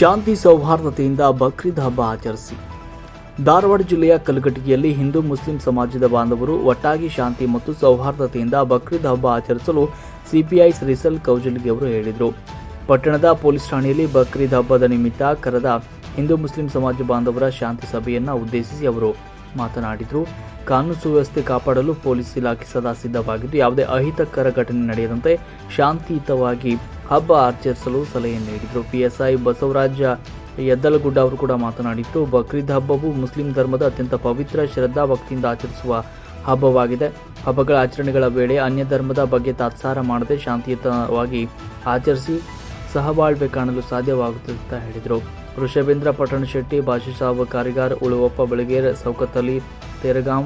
ಶಾಂತಿ ಸೌಹಾರ್ದತೆಯಿಂದ ಬಕ್ರೀದ್ ಹಬ್ಬ ಆಚರಿಸಿ. ಧಾರವಾಡ ಜಿಲ್ಲೆಯ ಕಲಘಟಗಿಯಲ್ಲಿ ಹಿಂದೂ ಮುಸ್ಲಿಂ ಸಮಾಜದ ಬಾಂಧವರು ಒಟ್ಟಾಗಿ ಶಾಂತಿ ಮತ್ತು ಸೌಹಾರ್ದತೆಯಿಂದ ಬಕ್ರೀದ್ ಹಬ್ಬ ಆಚರಿಸಲು ಸಿಪಿಐ ಶ್ರೀಸಲ್ ಕೌಜಲ್ಗಿ ಅವರು ಹೇಳಿದರು. ಪಟ್ಟಣದ ಪೊಲೀಸ್ ಠಾಣೆಯಲ್ಲಿ ಬಕ್ರೀದ್ ಹಬ್ಬದ ನಿಮಿತ್ತ ಕರೆದ ಹಿಂದೂ ಮುಸ್ಲಿಂ ಸಮಾಜ ಬಾಂಧವರ ಶಾಂತಿ ಸಭೆಯನ್ನು ಉದ್ದೇಶಿಸಿ ಅವರು ಮಾತನಾಡಿದರು. ಕಾನೂನು ಸುವ್ಯವಸ್ಥೆ ಕಾಪಾಡಲು ಪೊಲೀಸ್ ಇಲಾಖೆ ಸದಾ ಸಿದ್ಧವಾಗಿದ್ದು, ಯಾವುದೇ ಅಹಿತಕರ ಘಟನೆ ನಡೆಯದಂತೆ ಶಾಂತಿಯುತವಾಗಿ ಹಬ್ಬ ಆಚರಿಸಲು ಸಲಹೆ ನೀಡಿದರು. ಪಿಎಸ್ಐ ಬಸವರಾಜ ಯದ್ದಲಗುಡ್ಡ ಅವರು ಕೂಡ ಮಾತನಾಡಿದ್ದು, ಬಕ್ರೀದ್ ಹಬ್ಬವು ಮುಸ್ಲಿಂ ಧರ್ಮದ ಅತ್ಯಂತ ಪವಿತ್ರ ಶ್ರದ್ಧಾ ಭಕ್ತಿಯಿಂದ ಆಚರಿಸುವ ಹಬ್ಬವಾಗಿದೆ. ಹಬ್ಬಗಳ ಆಚರಣೆಗಳ ವೇಳೆ ಅನ್ಯ ಧರ್ಮದ ಬಗ್ಗೆ ತಾತ್ಸಾರ ಮಾಡದೆ ಶಾಂತಿಯುತವಾಗಿ ಆಚರಿಸಿ ಸಹಬಾಳ್ವೆ ಕಾಣಲು ಸಾಧ್ಯವಾಗುತ್ತದೆ ಅಂತ ಹೇಳಿದರು. ಋಷಭೇಂದ್ರ ಪಟ್ಟಣ ಶೆಟ್ಟಿ ಭಾಷಿಸಾಬ್ ಕಾರಿಗಾರ್ ಉಳುವಪ್ಪ ಬೆಳಗೇರ್, ಸೌಕತಲಿ ತೆರಗಾಂ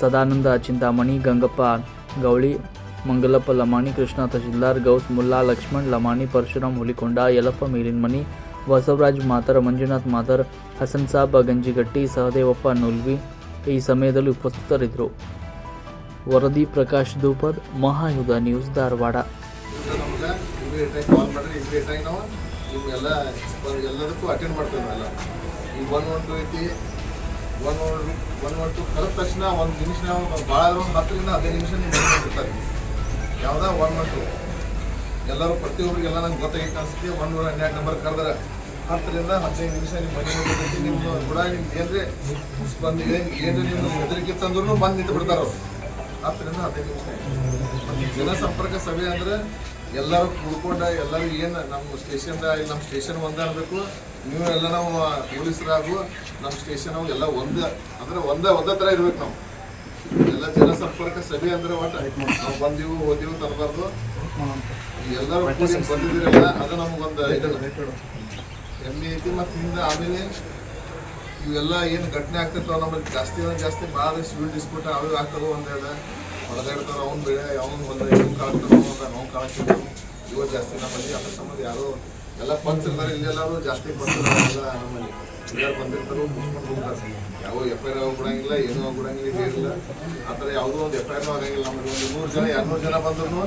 ಸದಾನಂದ ಚಿಂತಾಮಣಿ, ಗಂಗಪ್ಪ ಗೌಳಿ ಮಂಗಲಪ್ಪ ಲಮಾಣಿ ಕೃಷ್ಣ ತಹಶೀಲ್ದಾರ್ ಗೌಸ್ ಮುಲ್ಲಾ ಲಕ್ಷ್ಮಣ್ ಲಮಾಣಿ ಪರಶುರಾಮ್ ಹುಲಿಕೊಂಡ ಯಲಪ್ಪ ಮೇಲಿನಮನಿ ಬಸವರಾಜ್ ಮಾತರ ಮಂಜುನಾಥ್ ಮಾತರ್ ಹಸನ್ ಸಾಬ್ ಗಂಜಿಗಟ್ಟಿ ಸಹದೇವಪ್ಪ ನುಲ್ವಿ ಈ ಸಮಯದಲ್ಲಿ ಉಪಸ್ಥಿತರಿದ್ದರು ವರದಿ ಪ್ರಕಾಶ್ ದೂಪದ್ ಮಹಾಯುಧ ನ್ಯೂಸ್ ಧಾರವಾಡ ಒಂದು ಒಂದು ಆಗಿ ಕಾಲ್ ಮಾಡಿದ್ರೆ ಇಮಿಡಿಯೇಟ್ ಆಗಿ ನಾವು ನಿಮ್ಗೆಲ್ಲ ಬಂದ್ ಎಲ್ಲದಕ್ಕೂ ಅಟೆಂಡ್ ಮಾಡ್ತೇವೆ ನಾವೆಲ್ಲ ಈಗ ಒನ್ ಒನ್ ಟು ಐತಿ one one one one two ಕರೆದ ತಕ್ಷಣ ಒಂದು ನಿಮಿಷ ಭಾಳ ಒಂದು ಹತ್ತರಿಂದ ಹದಿನೈದು ನಿಮಿಷ ಯಾವುದಾ ಒನ್ ಒನ್ ಟು ಎಲ್ಲರೂ ಪ್ರತಿಯೊಬ್ಬರಿಗೆಲ್ಲ ನಂಗೆ ಗೊತ್ತಾಗಿ ಕಾಣಿಸ್ತೀವಿ ಒನ್ ನೂರ ಹನ್ನೆರಡು ನಂಬರ್ ಕರೆದ್ರೆ. ಹತ್ತರಿಂದ ಹದಿನೈದು ನಿಮಿಷ ನಿಮ್ಮ ಮನೆ ಹೋಗ್ತೈತಿ ನಿಮ್ಮ ಕೂಡ ನಿಮ್ಗೆ ಏನ್ರಿ? ಬಂದು ಏನು ನಿಮ್ಮ ಹೆದರಿಕೆ ತಂದ್ರೂ ಬಂದು ನಿಂತು ಬಿಡ್ತಾರೆ ಹತ್ತರಿಂದ ಹದಿನೈದು ನಿಮಿಷ. ಜನಸಂಪರ್ಕ ಜನ ಸಂಪರ್ಕ ಸಭೆ ಅಂದ್ರೆ ಎಲ್ಲರೂ ಕೂಡ್ಕೊಂಡ ಎಲ್ಲರೂ ಏನು ನಮ್ಮ ಸ್ಟೇಷನ್ದ ಇಲ್ಲಿ ನಮ್ಮ ಸ್ಟೇಷನ್ ಒಂದೇ ಅನ್ಬೇಕು. ನೀವು ಎಲ್ಲ ನಾವು ಪೊಲೀಸರಾಗು ನಮ್ಮ ಸ್ಟೇಷನ್ ಎಲ್ಲ ಒಂದೇ. ಅಂದ್ರೆ ಒಂದೇ ಒಂದೇ ಥರ ಇರ್ಬೇಕು ನಾವು. ಎಲ್ಲ ಜನ ಸಂಪರ್ಕ ಸಭೆ ಅಂದ್ರೆ ಒಟ್ಟು ನಾವು ಬಂದೀವು ಹೋದೀವು ತರಬಾರ್ದು. ಎಲ್ಲರೂ ಬಂದಿದ್ದೀರಲ್ಲ ಅದು ನಮಗೊಂದು ಎಮ್ಮೆ ಹೆಮ್ಮೆ ಐತಿ ಮತ್ತು ಹಿಂದೆ ಆಮೇಲೆ ಇವೆಲ್ಲ ಏನು ಘಟನೆ ಆಗ್ತಿರ್ತಾವ ನಮ್ಮಲ್ಲಿ ಜಾಸ್ತಿ ಅಂದ್ರೆ ಜಾಸ್ತಿ ಭಾಳ ಸ್ವೀಟ್ ಡಿಸ್ಪ್ಯೂಟ್ ಅವು ಆಗ್ತಾವ ಒಂದೆರಡು ಹೊಡೆದಾಡ್ತಾರ ಅವ್ನು ಬೆಳೆ ಅವ್ನು ಒಂದು ಇವ್ ಕಾಳ್ತಾನ ಅವ್ನು ನಾವು ಇವತ್ತು ಇವ ಜಾಸ್ತಿ ನಮ್ಮಲ್ಲಿ ಅದ್ರ ಸಂಬಂಧ ಯಾರು ಎಲ್ಲ ಪಂಚ್ ಇರ್ತಾರೆ ಇಲ್ಲೆಲ್ಲರೂ ಜಾಸ್ತಿ ಪಂಚ್ ಎಲ್ಲ ನಮ್ಮಲ್ಲಿ ಯಾರು ಬಂದಿರ್ತಾರೋ ಮುಗಿಸ್ಕೊಂಡು ಹೋಗ್ತಾರೆ ಯಾವ ಎಫ್ ಐ ಆರ್ ಆಗ್ಬಿಡಂಗಿಲ್ಲ, ಏನೂ ಆಗ್ಬಿಡಂಗಿಲ್ಲ ಇದೇನಿಲ್ಲ ಆ ಥರ ಯಾವುದೋ ಒಂದು ಎಫ್ ಐ ಆರ್ ಆಗಂಗಿಲ್ಲ ನಮಗೆ. ಒಂದು ನೂರು ಜನ ಎರಡ್ನೂರು ಜನ ಬಂದ್ರು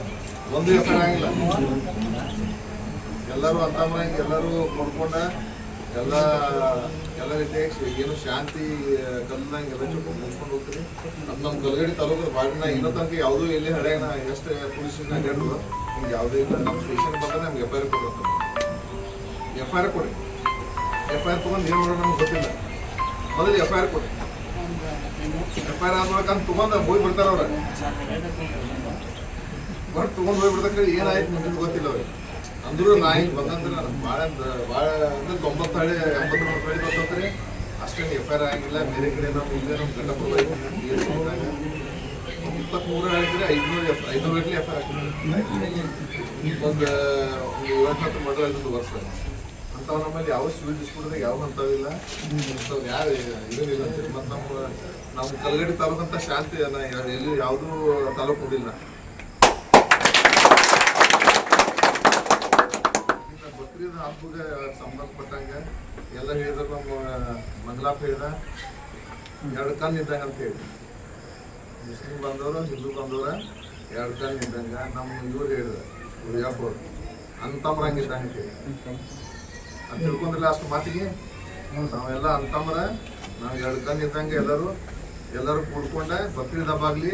ಒಂದು ಎಫ್ ಐ ಆರ್ ಆಗಿಲ್ಲ ಎಲ್ಲರೂ ಅಂತಂದ್ರಂಗೆ ಎಲ್ಲರೂ ನೋಡ್ಕೊಂಡ ಎಲ್ಲ ಎಲ್ಲ ರೀತಿಯಾಗಿ ಏನು ಶಾಂತಿ ಕಲ್ದಂಗೆ ಎಲ್ಲ ಚೊಕ್ಕ ಮುಗಿಸ್ಕೊಂಡು ಹೋಗ್ತೀವಿ. ನಮ್ಮ ನಮ್ಮ ಗಲಗಡಿ ತಾಲೂಕು ಬಾಡಿನ ಇನ್ನೂ ತನಕ ಯಾವುದೂ ಇಲ್ಲಿ ಹಳೆಯನ ಎಷ್ಟು ಪೊಲೀಸ್ ಹೇಳಿದ್ರು ನಿಮ್ಗೆ ಯಾವುದೇ ಇಲ್ಲ. ನಮ್ಮ ಸ್ಟೇಷನ್ ಬಂದ್ರೆ ನಮ್ಗೆ ಎಫ್ ಐ ಆರ್ ಕೊಡ್ಬೇಕು. ಎಫ್ ಐ ಆರ್ ಕೊಡಿ. ಎಫ್ ಐ ಆರ್ ತೊಗೊಂಡು ಏನು ಮಾಡೋದು ನಮ್ಗೆ ಗೊತ್ತಿಲ್ಲ. ಮೊದಲು ಎಫ್ ಐ ಆರ್ ಕೊಡಿ. ಎಫ್ ಐ ಆರ್ ಆದ್ಮೇಲೆ ಅಂತ ತೊಗೊಂಡು ಹೋಗಿ ಬಿಡ್ತಾರೆ ಅವ್ರು. ಬಟ್ ತೊಗೊಂಡು ಹೋಗಿ ಬಿಡ್ತಾರೆ ಏನಾಯ್ತು ನಿಮ್ಗೆ ಗೊತ್ತಿಲ್ಲ ಅವ್ರಿಗೆ. ಅಂದ್ರೂ ನಾ ಹಿಂಗೆ ಬಂದಂದ್ರೆ ನಾನು ಭಾಳ ಭಾಳ ಅಂದ್ರೆ ತೊಂಬತ್ತು ಹಳ್ಳಿ ಎಂಬತ್ತು ಹಳ್ಳಿ ಬಂದಂದ್ರೆ ಅಷ್ಟೇನು ಎಫ್ ಐ ಆರ್ ಆಗಿಲ್ಲ ಬೇರೆ ಕಡೆ ನಾವು ಮುಂದೆ ನಮ್ಮ ಗಂಡಪ್ಪ ಇಪ್ಪತ್ತ್ಮೂರು ಹೇಳಿದ್ರೆ ಐದುನೂರು ಎಫ್ ಗಟ್ಟಲೆ ಎಫ್ ಐ ಆರ್ ಒಂದು ಏಳು ಹತ್ತು ಮದುವೆ ಐದೊಂದು ವರ್ಷ. ಅಂಥವು ನಮ್ಮಲ್ಲಿ ಯಾವ ಸ್ವೀಟ್ ಡಿಸ್ಪ್ಯೂಟ್ದಾಗ ಯಾವ ಅಂಥವಿಲ್ಲ ಅಂಥವು ಯಾರು ಇರಲಿಲ್ಲ ಅಂತೇಳಿ ಮತ್ತು ನಮ್ಮ ನಮ್ಮ ಕಲ್ಗಡಿ ತಾಲೂಕಂತ ಶಾಂತಿ ಎಲ್ಲಿ ಯಾವುದೂ ತಾಲೂಕು ಇಲ್ಲ ಇನ್ನು ಬಕ್ರೀದ್ ಹಬ್ಬಗೆ ಸಂಬಂಧಪಟ್ಟಂಗೆ ಎಲ್ಲ ಹೇಳಿದ್ರು ನಮ್ಮ ಮಂಗಲಾಪ್ ಹೇಳಿದ, ಎರಡು ಕಣ್ಣು ಅಂತ ಹೇಳಿ. ಮುಸ್ಲಿಂ ಬಂದವರು, ಹಿಂದೂ ಬಂದವರ, ಎರಡು ಕಣ್ಣು ಇದ್ದಂಗೆ ನಮ್ಮ ಇವ್ರು ಹೇಳಿದ ಉಳಿಯಾಪುರ್ ಅಂತಮ್ರಂಗೆ ಇದ್ದಂಗೆ ಅಂತ ತಿಳ್ಕೊಂಡಿಲ್ಲ ಅಷ್ಟು ಮಾತಿಗೆ. ನಾವೆಲ್ಲ ಅಂತಂದ್ರೆ ನಾವು ಎರಡು ಕಣ್ಣು ಇದ್ದಂಗೆ ಎಲ್ಲರೂ ಎಲ್ಲರೂ ಕೂಡ್ಕೊಂಡೆ ಬಕ್ರೀದ್ ಹಬ್ಬ ಆಗಲಿ,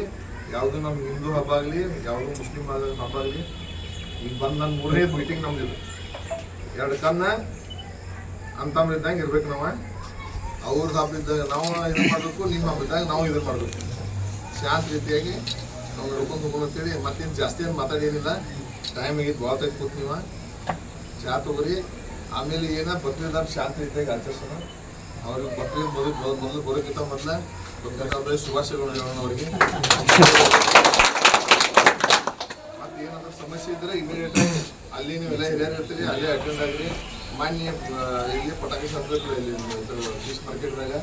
ಯಾವುದು ನಮ್ಮ ಹಿಂದೂ ಹಬ್ಬ ಆಗಲಿ, ಯಾವುದು ಮುಸ್ಲಿಂ ಹಬ್ಬ ಆಗಲಿ ಈಗ ಬಂದು ನನ್ನ ಮೂರನೇ ಮೀಟಿಂಗ್ ನಮ್ದು ಎರಡು ಕನ್ನ ಅಂತಂದ್ರೆ ಇದ್ದಂಗೆ ಇರ್ಬೇಕು ನಾವು. ಅವ್ರದ್ದು ಹಬ್ಬ ಇದ್ದಾಗ ನಾವು ಇದು ಮಾಡಬೇಕು ನಿಮ್ಮ ಹಬ್ಬ ಇದ್ದಾಗ ನಾವು ಇದು ಮಾಡಬೇಕು. ಶಾಂತ ರೀತಿಯಾಗಿ ನಾವು ನಡ್ಕೊಂಡು ಹೋಗೋಣ ಅಂತೇಳಿ ಮತ್ತೇನು ಜಾಸ್ತಿ ಏನು ಮಾತಾಡೇನಿಲ್ಲ ಟೈಮ್ ಆಗಿತ್ತು ಭಾಳ ತೆಗೆದು ಕೂತ್ ನೀವು. ಚಾ ತಗೋರಿ. ಆಮೇಲೆ ಏನ ಬಕ್ರೀದ್ ಹಬ್ಬ ಶಾಂತ ರೀತಿಯಾಗಿ ಆಚರಿಸೋಣ ಅವ್ರಿಗೆ ಬಕ್ರೀದ್ ಮೊದಲು ಮೊದಲು ಬರೋಕ್ಕಿಂತ ಮೊದಲ ಬಕ್ರೀದ್ ಹಬ್ಬದ ಶುಭಾಶಯಗಳು ಹೇಳೋಣ ಅವರಿಗೆ. ಮತ್ತೆ ಏನಾದ್ರು ಸಮಸ್ಯೆ ಇದ್ರೆ ಇಮಿಡಿಯೇಟ್ ಅಲ್ಲಿ ನೀವೆಲ್ಲ ಹಿರಿಯರು ಇರ್ತೀರಿ ಅಲ್ಲಿ ಅಟೆಂಡ್ ಆಗ್ರಿ. ಮಾನ್ಯ ಇಲ್ಲಿ ಪಟಾಕಿ ಸಂದರ್ಭ ಇಲ್ಲಿ ಫೀಸ್ ಮಾರ್ಕೆಟ್ದಾಗ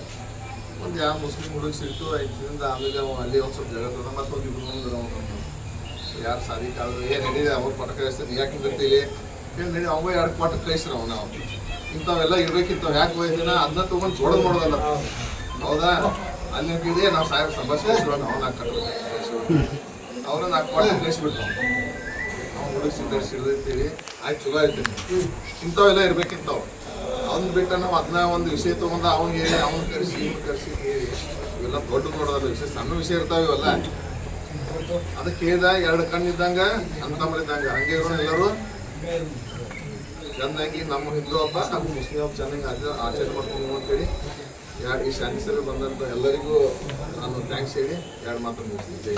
ಒಂದು ಯಾವ ಮುಸ್ಲಿಂ ಹುಡುಗ ಸಿಟ್ಟು ಐದರಿಂದ ಆಮೇಲೆ ಅಲ್ಲಿ ಒಂದು ಸ್ವಲ್ಪ ಜಗತ್ತದ ಮತ್ತೊಂದು ಇಬ್ಬರು ಮುಂದೆ ಯಾರು ಸಾರಿ ಕಾಲ ಏನು ಹೇಳಿದೆ ಅವ್ರು ಪಟಾಕಿ ವ್ಯವಸ್ಥೆ ಯಾಕೆ ಹಿಂದಿರ್ತೀವಿ ನಡಿ ಅವ ಎರಡು ಕ್ವಾಟರ್ ಕಳಿಸ್ರಿ ಅವ ನಾವು. ಇಂಥವೆಲ್ಲ ಇರ್ಬೇಕಿಂತವ್ ಯಾಕೆ ಹೋಯ್ತಿನ ಅದನ್ನ ತೊಗೊಂಡು ಜೋಡದ್ ಮಾಡೋದಲ್ಲ. ಹೌದಾ? ಅಲ್ಲಿ ಕೇಳಿ ನಾವು ಸಾಹೇಬ್ ಸಮಸ್ಯೆ ನಾವು ನಾಲ್ಕು ಕಟ್ಟರು ಅವ್ರ ನಾಲ್ಕು ಕ್ವಾಟರ್ ಕಳಿಸ್ಬಿಟ್ಟು ಅವ್ನು ಹುಡುಗ ಸಿಡ್ದೈತೀವಿ ಆಯ್ತು, ಚಲೋ ಐತೆ ಇಂಥವೆಲ್ಲ ಇರ್ಬೇಕಿಂತವ್ ಅವ್ನ ಬಿಟ್ಟ ನಾವು ಅದನ್ನ ಒಂದು ವಿಷಯ ತಗೊಂಡ ಅವ್ನಿಗೆ ಹೇಳಿ, ಅವ್ನು ಕರೆಸಿ, ಇವ್ನು ಕರೆಸಿ ಹೇಳಿ. ಇವೆಲ್ಲ ದೊಡ್ಡ ನೋಡೋದಲ್ಲ ವಿಷಯ, ಸಣ್ಣ ವಿಷಯ ಇರ್ತಾವ ಇವೆಲ್ಲ. ಅದಕ್ಕೆ ಎರಡು ಕಣ್ಣಿದ್ದಂಗ ಅಂತಂಬರಿದ್ದಂಗ ಹಂಗೆ ಇರೋಣ ಎಲ್ಲರೂ. ಚೆನ್ನಾಗಿ ನಮ್ಮ ಹಿಂದೂ ಹಬ್ಬ ನಮ್ಮ ಮುಸ್ಲಿಂ ಹಬ್ಬ ಚೆನ್ನಾಗಿ ಆಚರಣೆ ಆಚರಣೆ ಮಾಡ್ಕೊಂಡು ಅಂತೇಳಿ ಎರಡು ಈ ಶಾಂತಿ ಸಭೆ ಬಂದಂತ ಎಲ್ಲರಿಗೂ ನಾನು ಥ್ಯಾಂಕ್ಸ್ ಹೇಳಿ. ಎರಡು ಮಾತು ಮುಗಿಸ್ತೀನಿ.